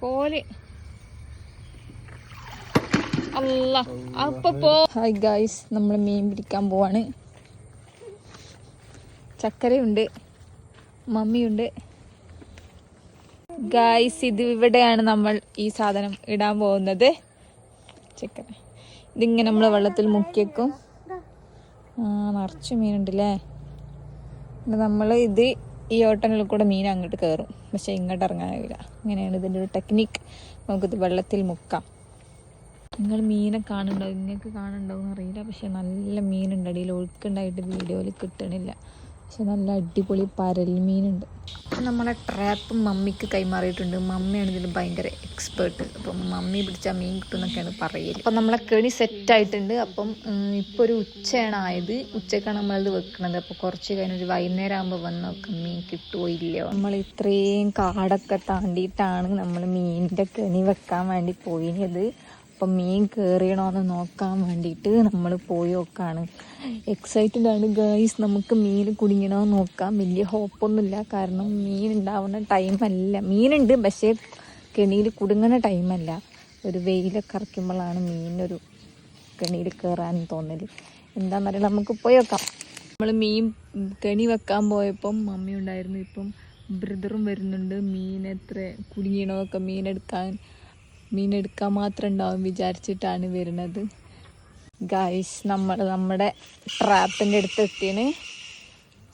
കോൽ. അല്ല അപ്പോ പോ. ഹായ് ഗായ്സ് നമ്മൾ മീൻ പിടിക്കാൻ പോവാണ്. ചക്കരയുണ്ട് മമ്മിയുണ്ട്. ഗായ്സ് ഇത് ഇവിടെയാണ് നമ്മൾ ഈ സാധനം ഇടാൻ പോകുന്നത്. ചക്കര. ഇതിങ്ങനെ നമ്മൾ വെള്ളത്തിൽ മുക്കിയേക്കും. ആ നിറച്ച് മീനുണ്ടല്ലേ? നമ്മൾ ഇത് ഈ ഓട്ടനിൽ കൂടെ മീൻ അങ്ങോട്ട് കയറും. പക്ഷെ ഇങ്ങോട്ട് ഇറങ്ങാനാവില്ല അങ്ങനെയാണ് ഇതിന്റെ ഒരു ടെക്നിക്ക് നമുക്കിത് വെള്ളത്തിൽ മുക്കാം. നിങ്ങൾ മീനെ കാണുന്നുണ്ടാവും നിങ്ങൾക്ക് കാണുന്നുണ്ടാവും അറിയില്ല. പക്ഷെ നല്ല മീനുണ്ട്. അടിയിൽ ഒഴുക്കുണ്ടായിട്ട് വീഡിയോയിൽ കിട്ടണില്ല. പക്ഷെ നല്ല അടിപൊളി പരൽ മീനുണ്ട് നമ്മളെ ട്രാപ്പ് മമ്മിക്ക് കൈമാറിയിട്ടുണ്ട്. മമ്മിയാണ് ഇതിൽ ഭയങ്കര എക്സ്പേർട്ട് അപ്പം മമ്മി പിടിച്ച മീൻ കിട്ടുമെന്നൊക്കെയാണ് പറയൽ. അപ്പം നമ്മളെ കെണി സെറ്റായിട്ടുണ്ട് അപ്പം ഇപ്പോൾ ഒരു ഉച്ചയാണ് ആയത്. ഉച്ചക്കാണ് നമ്മളത് വെക്കുന്നത് അപ്പോൾ കുറച്ച് കഴിഞ്ഞൊരു വൈകുന്നേരം ആകുമ്പോൾ വന്ന് നോക്കാം മീൻ കിട്ടുമോ ഇല്ലയോ? നമ്മൾ ഇത്രയും കാടൊക്കെ താണ്ടിയിട്ടാണ് നമ്മൾ മീനിന്റെ കെണി വെക്കാൻ വേണ്ടി പോയിനത്. അപ്പം മീൻ കയറിയണോന്ന് നോക്കാൻ വേണ്ടിയിട്ട് നമ്മൾ പോയി നോക്കാണ്. എക്സൈറ്റഡ് ആണ് ഗേൾസ് നമുക്ക് മീൻ കുടുങ്ങണോ നോക്കാം. വലിയ ഹോപ്പൊന്നുമില്ല കാരണം മീൻ ഉണ്ടാവുന്ന ടൈമല്ല മീനുണ്ട് പക്ഷേ കെണിയിൽ കുടുങ്ങുന്ന ടൈമല്ല ഒരു വെയിലൊക്കെ ഇറക്കുമ്പോഴാണ് മീനൊരു കെണിയിൽ കയറാൻ തോന്നൽ എന്താണെന്ന് പറയുക നമുക്ക് പോയി നോക്കാം. നമ്മൾ മീൻ കെണി വെക്കാൻ പോയപ്പം മമ്മി ഉണ്ടായിരുന്നു. ഇപ്പം ബ്രദറും വരുന്നുണ്ട്. മീൻ എത്ര കുടുങ്ങിയണോ ഒക്കെ മീനെടുക്കാൻ മീനെടുക്കാൻ മാത്രം ഉണ്ടാവും വിചാരിച്ചിട്ടാണ് വരുന്നത്. ഗായ്സ് നമ്മൾ നമ്മുടെ ട്രാപ്പിന്റെ അടുത്ത് എത്തിയാണ്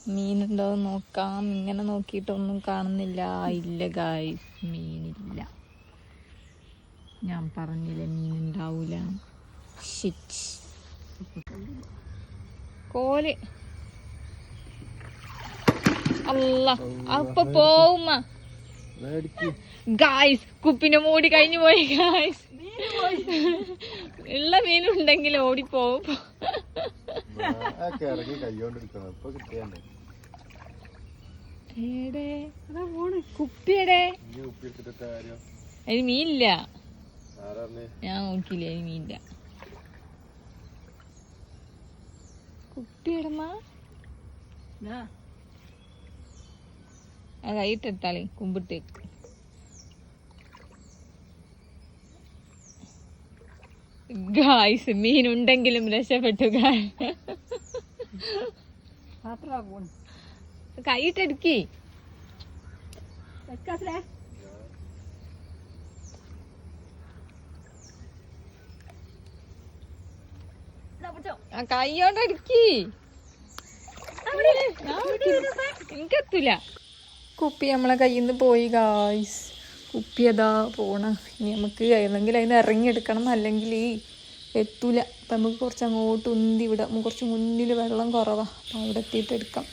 മീനുണ്ടോ നോക്കാം. ഇങ്ങനെ നോക്കിയിട്ടൊന്നും കാണുന്നില്ല. ഇല്ല ഗായ്സ് മീനില്ല. ഞാൻ പറഞ്ഞില്ലേ മീൻ ഉണ്ടാവൂല. ഷിറ്റ് കോൽ. അല്ല അപ്പൊ പോവുമ്മ. ഗായ്സ് കുപ്പിനെ മൂടി കഴിഞ്ഞു പോയി ഗായ്സ് ഉള്ള മീനുണ്ടെങ്കിൽ ഓടിപ്പോവും. കുപ്പിയുടെ അതിന് മീനില്ല. ഞാൻ നോക്കിയില്ല അതിന് മീനില്ല. കുപ്പിയിടമ്മ ആ കൈയിട്ടെടുത്താളെ കുമ്പിട്ട്. ഗായ്സ് മീൻ ഉണ്ടെങ്കിലും രക്ഷപ്പെട്ടു കൈയിട്ടെടുക്കി കൈ കൈയോണ്ടെടുക്കി എനിക്കെത്തൂല. കുപ്പി നമ്മളെ കയ്യിൽ നിന്ന് പോയി ഗായ്സ് കുപ്പി അതാ പോണ. ഇനി നമുക്ക് ഏതെങ്കിലും അതിന് ഇറങ്ങിയെടുക്കണം അല്ലെങ്കിൽ എത്തൂല. അപ്പം നമുക്ക് കുറച്ച് അങ്ങോട്ട് ഉന്തി വിടാം. കുറച്ച് മുന്നിൽ വെള്ളം കുറവാണ് അപ്പം അവിടെ എത്തിയിട്ട് എടുക്കാം.